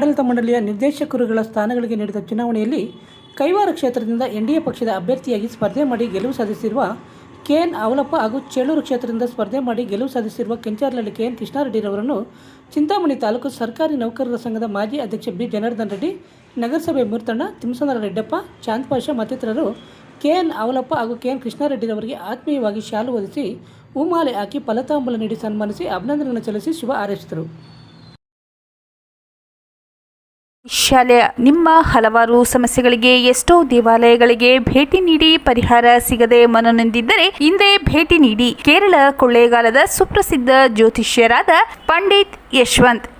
ಆಡಳಿತ ಮಂಡಳಿಯ ನಿರ್ದೇಶಕರುಗಳ ಸ್ಥಾನಗಳಿಗೆ ನಡೆದ ಚುನಾವಣೆಯಲ್ಲಿ ಕೈವಾರ ಕ್ಷೇತ್ರದಿಂದ ಎನ್ಡಿಎ ಪಕ್ಷದ ಅಭ್ಯರ್ಥಿಯಾಗಿ ಸ್ಪರ್ಧೆ ಮಾಡಿ ಗೆಲುವು ಸಾಧಿಸಿರುವ ಕೆಎನ್ ಅವಲಪ್ಪ ಹಾಗೂ ಚೇಳೂರು ಕ್ಷೇತ್ರದಿಂದ ಸ್ಪರ್ಧೆ ಮಾಡಿ ಗೆಲುವು ಸಾಧಿಸಿರುವ ಕೆಂಚಾರ್ಲಹಳ್ಳಿ ಕೆಎನ್ ಕೃಷ್ಣಾರೆಡ್ಡಿರವರನ್ನು ಚಿಂತಾಮಣಿ ತಾಲೂಕು ಸರ್ಕಾರಿ ನೌಕರರ ಸಂಘದ ಮಾಜಿ ಅಧ್ಯಕ್ಷ ಬಿ. ಜನಾರ್ದನ್ ರೆಡ್ಡಿ, ನಗರಸಭೆ ಮೂರ್ತಣ್ಣ, ತಿಮ್ಮಸಂದ್ರ ರೆಡ್ಡಪ್ಪ, ಚಾಂದ್ ಪಾಷಾ ಮತ್ತಿತರರು ಕೆಎನ್ ಅವಲಪ್ಪ ಹಾಗೂ ಕೆಎನ್ ಕೃಷ್ಣಾರೆಡ್ಡಿರವರಿಗೆ ಆತ್ಮೀಯವಾಗಿ ಶಾಲು ಹೊದಿಸಿ, ಹೂಮಾಲೆ ಹಾಕಿ ಫಲತಾಂಬಲ ನೀಡಿ ಸನ್ಮಾನಿಸಿ ಅಭಿನಂದನೆಯನ್ನು ಸಲ್ಲಿಸಿ ಶುಭ ಹಾರೈಸಿದರು. ಶಾಲೆಯ ನಿಮ್ಮ ಹಲವಾರು ಸಮಸ್ಯೆಗಳಿಗೆ ಎಷ್ಟೋ ದೇವಾಲಯಗಳಿಗೆ ಭೇಟಿ ನೀಡಿ ಪರಿಹಾರ ಸಿಗದೆ ಮನನೊಂದಿದ್ದರೆ ಹಿಂದೆ ಭೇಟಿ ನೀಡಿ ಕೇರಳ ಕೊಳ್ಳೇಗಾಲದ ಸುಪ್ರಸಿದ್ಧ ಜ್ಯೋತಿಷ್ಯರಾದ ಪಂಡಿತ್ ಯಶವಂತ್.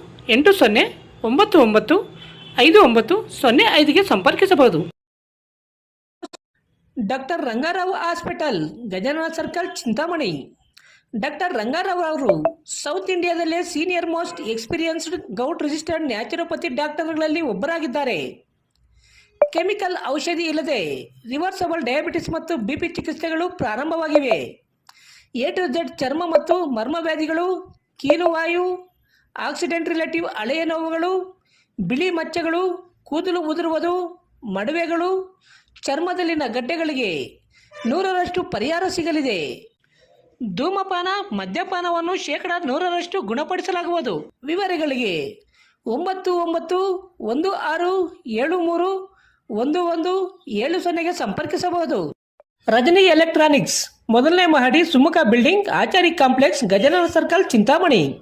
ಎಂಟು ಸೊನ್ನೆ ಒಂಬತ್ತು ಒಂಬತ್ತು ಐದು ಒಂಬತ್ತು ಸೊನ್ನೆ ಐದಿಗೆ ಸಂಪರ್ಕಿಸಬಹುದು. Doctor Rangarao hospital Gajanana circle, Chintamani. Doctor Rangarao ಅವರು south ಇಂಡಿಯಾದಲ್ಲೇ senior most experienced govt registered naturopathy ಡಾಕ್ಟರ್ಗಳಲ್ಲಿ ಒಬ್ಬರಾಗಿದ್ದಾರೆ. ಕೆಮಿಕಲ್ ಔಷಧಿ ಇಲ್ಲದೆ ರಿವರ್ಸಬಲ್ ಡಯಾಬಿಟಿಸ್ ಮತ್ತು ಬಿ ಪಿ ಚಿಕಿತ್ಸೆಗಳು ಪ್ರಾರಂಭವಾಗಿವೆ. ಎ ಟು ಝೆಡ್ ಚರ್ಮ ಮತ್ತು ಮರ್ಮವ್ಯಾಧಿಗಳು, ಕೀಲುವಾಯು ಆಕ್ಸಿಡೆಂಟ್ ರಿಲೇಟಿವ್ ಹಳೆಯ ನೋವುಗಳು, ಬಿಳಿ ಮಚ್ಚೆಗಳು, ಕೂದಲು ಉದುರುವುದು ಮಡುವೆಗಳು, ಚರ್ಮದಲ್ಲಿನ ಗಡ್ಡೆಗಳಿಗೆ ನೂರರಷ್ಟು ಪರಿಹಾರ ಸಿಗಲಿದೆ. ಧೂಮಪಾನ, ಮದ್ಯಪಾನವನ್ನು ಶೇಕಡ ನೂರರಷ್ಟು ಗುಣಪಡಿಸಲಾಗುವುದು. ವಿವರಗಳಿಗೆ ಒಂಬತ್ತು ಒಂಬತ್ತು ಒಂದು ಆರು ಏಳು ಮೂರು ಒಂದು ಒಂದು ಏಳು ಸೊನ್ನೆಗೆ ಸಂಪರ್ಕಿಸಬಹುದು. ರಜನಿ ಎಲೆಕ್ಟ್ರಾನಿಕ್ಸ್, ಮೊದಲನೇ ಮಹಡಿ Sumukha building, Achari complex, Gajanana circle, Chintamani.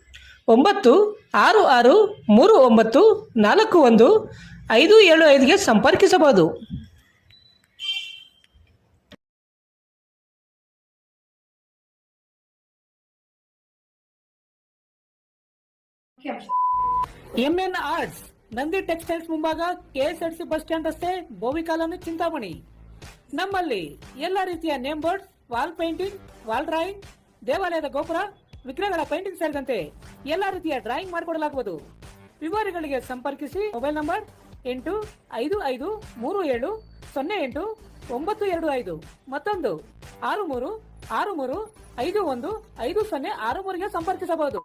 ಒಂಬತ್ತು, ಆರು ಆರು, ಮೂರು, ಒಂಬತ್ತು, ನಾಲ್ಕು, ಒಂದು, ಐದು, ಏಳು, ಐದುಗೆ ಸಂಪರ್ಕಿಸಬಹುದು. ಎಂಎನ್ ಆರ್ಟ್ಸ್ ನಂದಿ ಟೆಕ್ಸ್ಟೈಲ್ಸ್ ಮುಂಭಾಗ ಕೆಎಸ್ಆರ್ಸಿ ಬಸ್ ಸ್ಟ್ಯಾಂಡ್ ರಸ್ತೆ, ಬೋವಿ ಕಾಲೋನಿ, ಚಿಂತಾಮಣಿ. ನಮ್ಮಲ್ಲಿ ಎಲ್ಲ ರೀತಿಯ name board wall painting, wall drawing, ದೇವಾಲಯದ ಗೋಪುರ ವಿಗ್ರಹಗಳ ಪೈಂಟಿಂಗ್ ಸೇರಿದಂತೆ ಎಲ್ಲ ರೀತಿಯ ಡ್ರಾಯಿಂಗ್ ಮಾಡಿಕೊಡಲಾಗುವುದು. ವಿವರಗಳಿಗೆ ಸಂಪರ್ಕಿಸಿ ಮೊಬೈಲ್ ನಂಬರ್ ಎಂಟು ಐದು ಐದು ಮೂರು ಏಳು ಸೊನ್ನೆ ಎಂಟು ಒಂಬತ್ತು ಎರಡು ಐದು. ಮತ್ತೊಂದು ಆರು ಮೂರು ಆರು ಮೂರು ಐದು ಒಂದು ಐದು ಸೊನ್ನೆ ಆರು ಮೂರಿಗೆ ಸಂಪರ್ಕಿಸಬಹುದು.